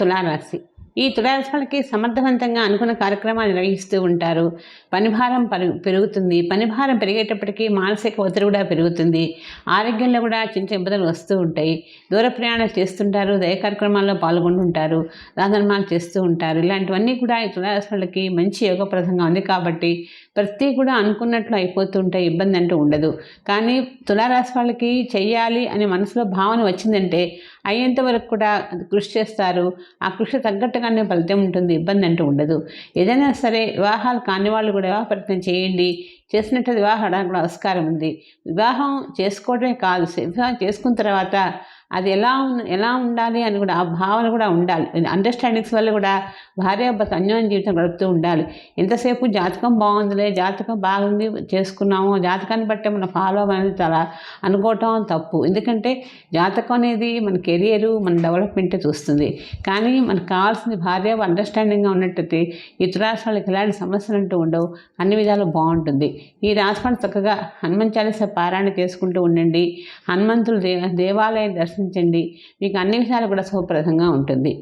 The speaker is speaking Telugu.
తులారాశి. ఈ తులారాశి వాళ్ళకి సమర్థవంతంగా అనుకున్న కార్యక్రమాలు నిర్వహిస్తూ ఉంటారు. పనిభారం పెరుగు పెరుగుతుంది. పనిభారం పెరిగేటప్పటికీ మానసిక ఒత్తిడి కూడా పెరుగుతుంది. ఆరోగ్యంలో కూడా చిన్న చిన్న ఇబ్బందులు వస్తూ ఉంటాయి. దూర ప్రయాణాలు చేస్తుంటారు. దయ కార్యక్రమాల్లో పాల్గొంటుంటారు. దానధర్మాలు చేస్తూ ఉంటారు. ఇలాంటివన్నీ కూడా ఈ తులారాశి వాళ్ళకి మంచి యోగప్రదంగా ఉంది కాబట్టి ప్రతి కూడా అనుకున్నట్లు అయిపోతూ ఇబ్బంది అంటూ ఉండదు. కానీ తులారాశి వాళ్ళకి చెయ్యాలి అనే మనసులో భావన వచ్చిందంటే అయ్యేంత వరకు కూడా కృషి చేస్తారు. ఆ కృషి తగ్గట్టుగానే ఫలితం ఉంటుంది ఇబ్బంది అంటూ ఉండదు. ఏదైనా సరే వివాహాలు కాని వాళ్ళు కూడా వివాహ ప్రయత్నం చేయండి. చేసినట్టు వివాహం కూడా ఆస్కారం ఉంది. వివాహం చేసుకోవడమే కాదు వివాహం చేసుకున్న తర్వాత అది ఎలా ఎలా ఉండాలి అని కూడా ఆ భావన కూడా ఉండాలి. అండర్స్టాండింగ్స్ వల్ల కూడా భార్యాభర్త అన్యోన్య జీవితం గడుపుతూ ఉండాలి. ఎంతసేపు జాతకం బాగుందిలే జాతకం బాగుంది చేసుకున్నాము జాతకాన్ని బట్టే మనం ఫాలో అనేది చాలా అనుకోవటం తప్పు. ఎందుకంటే జాతకం అనేది మన కెరియరు మన డెవలప్మెంట్ చూస్తుంది. కానీ మనకు కావాల్సింది భార్య అండర్స్టాండింగ్గా ఉన్నట్టయితే ఇతర రాష్ట్రాలకు వాళ్ళకి ఎలాంటి సమస్యలు అంటూ ఉండవు. అన్ని విధాలు బాగుంటుంది. ఈ రాశి చక్కగా హనుమంత చాలీస పారాయణ చేసుకుంటూ ఉండండి. హనుమంతులు దేవాలయ దర్శనం దర్శించండి మీకు అన్ని విషయాలు కూడా శుభప్రదంగా ఉంటుంది.